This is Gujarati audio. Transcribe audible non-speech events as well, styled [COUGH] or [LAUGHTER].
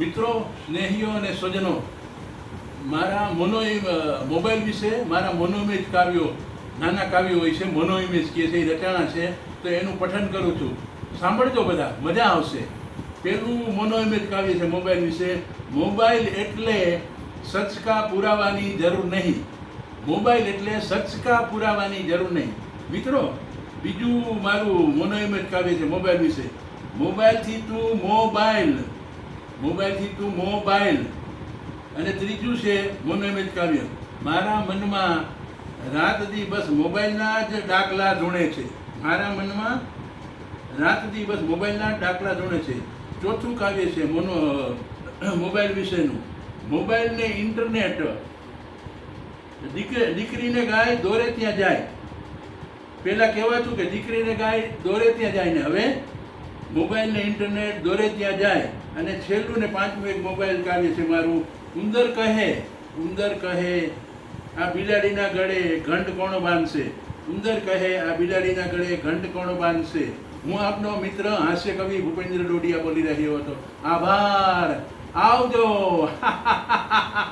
મિત્રો, સ્નેહીઓ અને સ્વજનો, મારા મોનો મોબાઈલ વિશે, મારા મોનોઇમેજ કાવ્યો, નાના કાવ્યો હોય છે મોનોઇમેજ કહે છે, એ રચાણા છે, તો એનું પઠન કરું છું. સાંભળજો બધા, મજા આવશે. પેલું મોનોઇમેજ કાવ્ય છે મોબાઈલ વિશે, મોબાઈલ એટલે સચકા પુરાવાની જરૂર નહીં. મોબાઈલ એટલે સચકા પુરાવાની જરૂર નહીં. મિત્રો, બીજું મારું મોનોઇમેજ કાવ્ય છે મોબાઈલ વિશે. મોબાઈલથી તું મોબાઈલ મોબાઈલથી તું મોબાઈલ. અને ત્રીજું છે મોનોઇમેજ કાવ્ય. મારા મનમાં રાતથી બસ મોબાઈલના જ ડાકલા ધૂણે છે. મારા મનમાં રાતથી બસ મોબાઈલના દાખલા ધૂણે છે. ચોથું કાવ્ય છે મોનો મોબાઈલ વિશેનું. મોબાઈલ ને ઇન્ટરનેટ દીકરી દીકરીને ગાય દોરે ત્યાં જાય. પહેલાં કહેવાતું કે દીકરીને ગાય દોરે ત્યાં જાય ને હવે મોબાઈલ ને ઇન્ટરનેટ દોરે ત્યાં જાય અને છેલ્લું ને પાંચમું એક મોબાઈલ કાવ્ય છે મારું. ઉંદર કહે ઉંદર કહે, આ બિલાડીના ગળે ઘંટ કોણ બાંધશે. ઉંદર કહે, આ બિલાડીના ગળે ઘંટ કોણ બાંધશે. હું આપનો મિત્ર, હાસ્ય કવિ ભૂપેન્દ્ર ડોડિયા બોલી રહ્યો હતો. આભાર. આવજો. [LAUGHS]